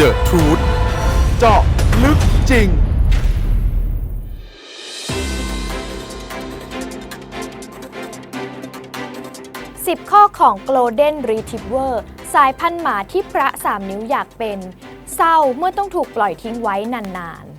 The Truth เจาะลึกจริง 10 ข้อของ Golden Retriever สายพันธุ์หมาที่พระสามนิ้วอยากเป็น เศร้าเมื่อต้องถูกปล่อยทิ้งไว้นานๆ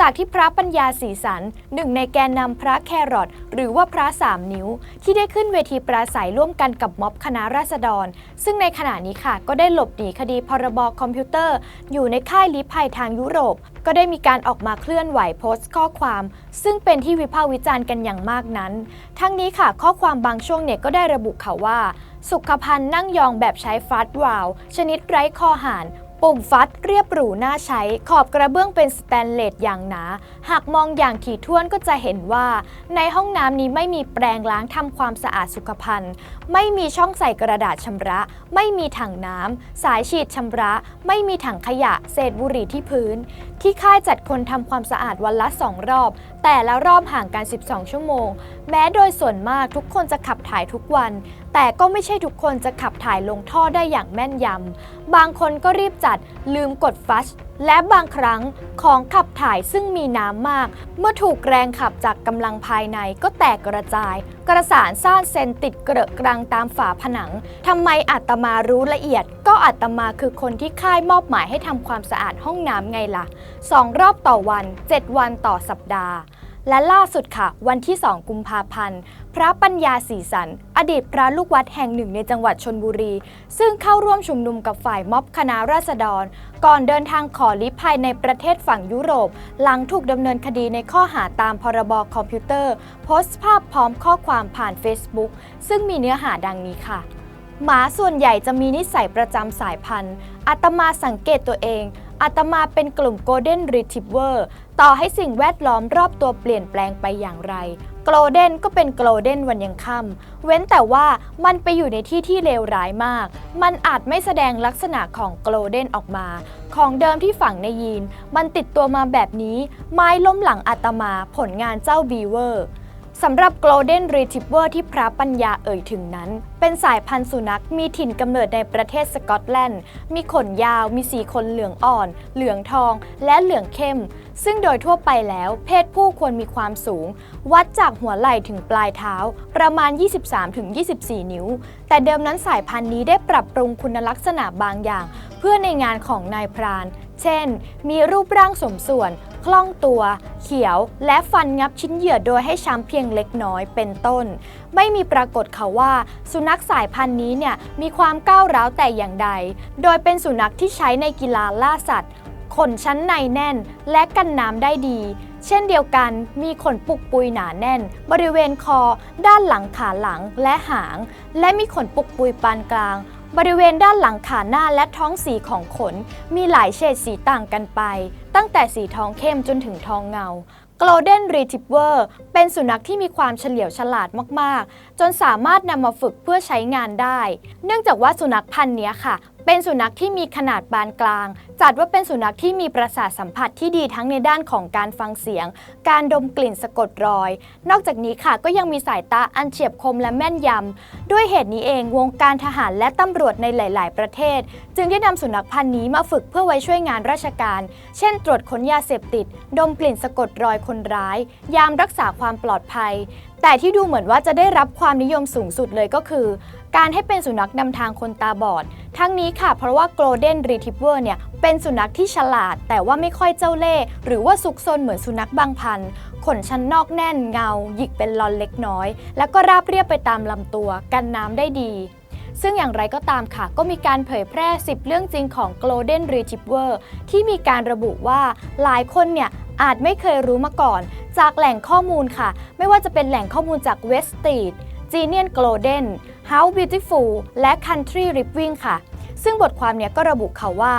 จากที่พระปัญญาสีสันหนึ่งในแกนนำพระแครอทหรือว่าพระสามนิ้ว ที่ได้ขึ้นเวทีปราศัยร่วมกันกับม็อบคณะราษฎร ซึ่งในขณะนี้ค่ะ ก็ได้หลบหนีคดีพรบคอมพิวเตอร์ อยู่ในค่ายลี้ภัยทางยุโรป ก็ได้มีการออกมาเคลื่อนไหวโพสต์ข้อความ ซึ่งเป็นที่วิพากษ์วิจารณ์กันอย่างมากนั้น ทั้งนี้ค่ะ ข้อความบางช่วงเนี่ยก็ได้ระบุค่ะว่า สุขภัณฑ์นั่งยองแบบใช้ฟัดวาลวชนิดไร้คอหาน ปุ่มฟัดเรียบหรูน่าใช้ ขอบกระเบื้องเป็นสแตนเลสอย่างหนา หากมองอย่างถี่ถ้วนก็จะเห็นว่า ในห้องน้ำนี้ไม่มีแปรงล้างทำความสะอาดสุขภัณฑ์ ไม่มีช่องใส่กระดาษชำระ ไม่มีถังน้ำ สายฉีดชำระ ไม่มีถังขยะ เศษบุหรี่ที่พื้น ที่ค่ายจัดคนทำความสะอาดวันละสองรอบแต่ละรอบห่างกัน 12 ชั่วโมง แม้โดยส่วนมากทุกคนจะขับถ่ายทุกวัน แต่ก็ไม่ใช่ทุกคนจะขับถ่ายลงท่อได้อย่างแม่นยำ บางคนก็รีบจัดลืมกดฟัช และบางครั้งของขับถ่ายซึ่งมีน้ำมาก เมื่อถูกแรงขับจากกำลังภายในก็แตกกระจาย กระสานซ่านเซนติดเกระกรังตามฝาผนังทำไมอาตมารู้ละเอียด ก็อาตมาคือคนที่ค่ายมอบหมายให้ทำความสะอาดห้องน้ำไงล่ะสองรอบต่อวัน 7 วันต่อสัปดาห์ และล่าสุดค่ะ วันที่ 2 กุมภาพันธ์ พระปัญญาสีสัน อดีตพระลูกวัดแห่งหนึ่งในจังหวัดชนบุรี ซึ่งเข้าร่วมชุมนุมกับฝ่ายม็อบคณะราษฎร ก่อนเดินทางขอลี้ภัยในประเทศฝั่งยุโรป หลังถูกดำเนินคดีในข้อหาตามพรบคอมพิวเตอร์ โพสต์ภาพพร้อมข้อความผ่าน Facebook ซึ่งมีเนื้อหาดังนี้ค่ะหมาส่วนใหญ่จะมีนิสัยประจำสายพันธุ์อาตมาสังเกตตัวเอง อาตมาเป็นกลุ่ม Golden Retriever ต่อให้สิ่งแวดล้อมรอบตัวเปลี่ยนแปลงไปอย่างไร Golden ก็เป็น Golden วันยังค่ำเว้นแต่ว่ามันไปอยู่ในที่ที่เลวร้ายมาก มันอาจไม่แสดงลักษณะของ Golden ออกมา ของเดิมที่ฝังในยีน มันติดตัวมาแบบนี้ ไม้ล้มหลังอาตมาผลงานเจ้าบีเวอร์ สำหรับ Golden Retriever ที่พระปัญญาเอ่ยถึงนั้น เป็นสายพันธุ์สุนัขมีถิ่นกำเนิดในประเทศสกอตแลนด์ มีขนยาว มีสีขนเหลืองอ่อน เหลืองทอง และเหลืองเข้ม ซึ่งโดยทั่วไปแล้ว เพศผู้ควรมีความสูง วัดจากหัวไหล่ถึงปลายเท้า ประมาณ 23-24 นิ้ว แต่เดิมนั้นสายพันธุ์นี้ได้ปรับปรุงคุณลักษณะบางอย่าง เพื่อในงานของนายพราน เช่น มีรูปร่างสมส่วน คล่องตัว เขียว และฟันงับชิ้นเหยื่อโดยให้ช้ำเพียงเล็กน้อยเป็นต้น ไม่มีปรากฏค่ะว่า สุนัขสายพันธุ์นี้เนี่ยมีความก้าวร้าวแต่อย่างใด โดยเป็นสุนัขที่ใช้ในกีฬาล่าสัตว์ขนชั้นในแน่นและกันน้ำได้ดี เช่นเดียวกันมีขนปุกปุยหนาแน่น บริเวณคอ ด้านหลังขาหลังและหาง และมีขนปุกปุยปานกลาง บริเวณด้านหลังขาหน้าและท้องสีของขน มีหลายเฉดสีต่างกันไป ตั้งแต่สีทองเข้มจนถึงทองเงา Golden Retriever เป็นสุนัขที่มีความเฉลียวฉลาดมาก ๆ จนสามารถนำมาฝึกเพื่อใช้งานได้ เนื่องจากว่าสุนัขพันธุ์นี้ค่ะเป็นสุนัขที่มีขนาดปานกลาง จัดว่าเป็นสุนัขที่มีประสาทสัมผัสที่ดีทั้งในด้านของการฟังเสียง การดมกลิ่นสะกดรอย นอกจากนี้ค่ะก็ยังมีสายตาอันเฉียบคมและแม่นยำ ด้วยเหตุนี้เองวงการทหารและตำรวจในหลาย ๆ ประเทศ จึงได้นำสุนัขพันธุ์นี้มาฝึกเพื่อไว้ช่วยงานราชการ เช่น ตรวจค้นยาเสพติด ดมกลิ่นสะกดรอยคนร้าย ยามรักษาความปลอดภัย แต่ที่ดูเหมือนว่าจะได้รับความนิยมสูงสุดเลยก็คือ การให้เป็นสุนัขนำทางคนตาบอด ทั้งนี้ค่ะ เพราะว่า Golden Retriever เนี่ยเป็นสุนัขที่ฉลาด แต่ว่าไม่ค่อยเจ้าเล่ห์หรือว่าซุกซนเหมือนสุนัขบางพันธุ์ขนชั้นนอกแน่นเงา หยิกเป็นลอนเล็กน้อย แล้วก็ราบเรียบไปตามลำตัว กันน้ำได้ดี ซึ่งอย่างไรก็ตามค่ะ ก็มีการเผยแพร่ 10 เรื่องจริงของ Golden Retriever ที่มีการระบุว่าหลายคนเนี่ยอาจไม่เคยรู้มาก่อน จากแหล่งข้อมูลค่ะ ไม่ว่าจะเป็นแหล่งข้อมูลจาก West Street Genian Golden How Beautiful และ Country Living ค่ะ ซึ่งบทความเนี้ยก็ระบุค่ะว่า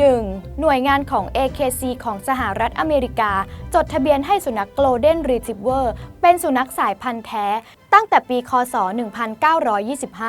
1. หน่วยงานของ AKC ของสหรัฐอเมริกา จดทะเบียนให้สุนัข Golden Retriever เป็นสุนัขสายพันธุ์แท้ ตั้งแต่ปี คศ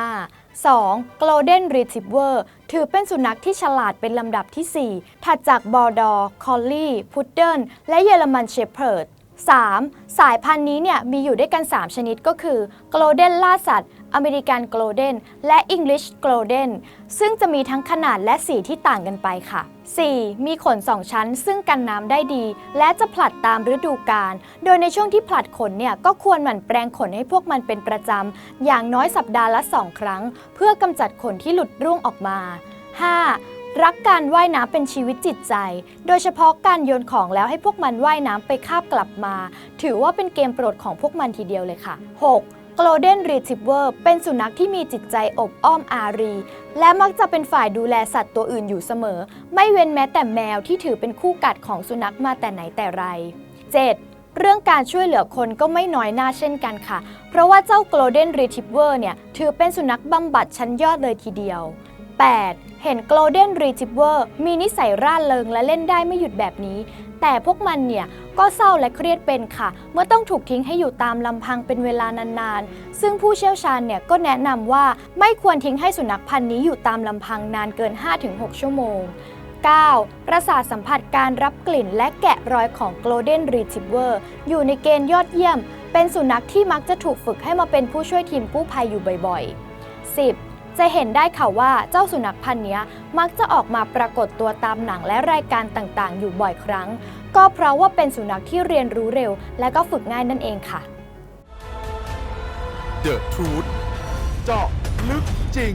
1925 2. Golden Retriever ถือเป็นสุนัขที่ฉลาดเป็นลำดับที่ 4 ถัดจากบอร์ดอร์คอลลี่พุดเดิลและเยอรมันเชพเพิร์ด 3. สายพันธุ์นี้เนี่ยมีอยู่ด้วยกัน 3 ชนิดก็คือ Golden ล่าสัตว์ อเมริกันโกลเด้นและอังกฤษโกลเด้นซึ่งจะมีทั้งขนาดและสีที่ต่างกันไปค่ะ 4. มีขน 2 ชั้น ซึ่งกันน้ำได้ดี และจะผลัดตามฤดูกาล โดยในช่วงที่ผลัดขนเนี่ยก็ควรหมั่นแปรงขนให้พวกมันเป็นประจำ อย่างน้อยสัปดาห์ละ 2 ครั้ง เพื่อกำจัดขนที่หลุดร่วงออกมา 5. รักการว่ายน้ำเป็นชีวิตจิตใจ โดยเฉพาะการโยนของแล้วให้พวกมันว่ายน้ำไปคาบกลับมา ถือว่าเป็นเกมโปรดของพวกมันทีเดียวเลยค่ะ 6. Golden Retriever เป็นสุนัขที่มีจิตใจอบอ้อมอารี และมักจะเป็นฝ่ายดูแลสัตว์ตัวอื่นอยู่เสมอ ไม่เว้นแม้แต่แมวที่ถือเป็นคู่กัดของสุนัขมาแต่ไหนแต่ไร 7. เรื่องการช่วยเหลือคนก็ไม่น้อยหน้าเช่นกันค่ะ เพราะว่าเจ้า Golden Retriever เนี่ยถือเป็นสุนัขบำบัดชั้นยอดเลยทีเดียว 8. เห็น Golden Retriever มีนิสัยร่าเริงและเล่นได้ไม่หยุดแบบนี้ แต่พวกมันเนี่ย ก็เศร้าและเครียดเป็นค่ะ เมื่อต้องถูกทิ้งให้อยู่ตามลำพังเป็นเวลานานๆ ซึ่งผู้เชี่ยวชาญเนี่ย ก็แนะนำว่าไม่ควรทิ้งให้สุนัขพันธุ์นี้อยู่ตามลำพังนานเกิน 5-6 ชั่วโมง 9. ประสาทสัมผัสการรับกลิ่นและแกะรอยของ Golden Retriever อยู่ในเกณฑ์ยอดเยี่ยม เป็นสุนัขที่มักจะถูกฝึกให้มาเป็นผู้ช่วยทีมกู้ภัยอยู่บ่อยๆ 10. จะเห็นได้ค่ะว่าเจ้าสุนัขพันธุ์นี้มักจะออกมาปรากฏตัวตามหนังและรายการต่างๆ อยู่บ่อยครั้ง ก็เพราะว่าเป็นสุนัขที่เรียนรู้เร็ว และก็ฝึกง่ายนั่นเองค่ะ The Truth เจาะลึกจริง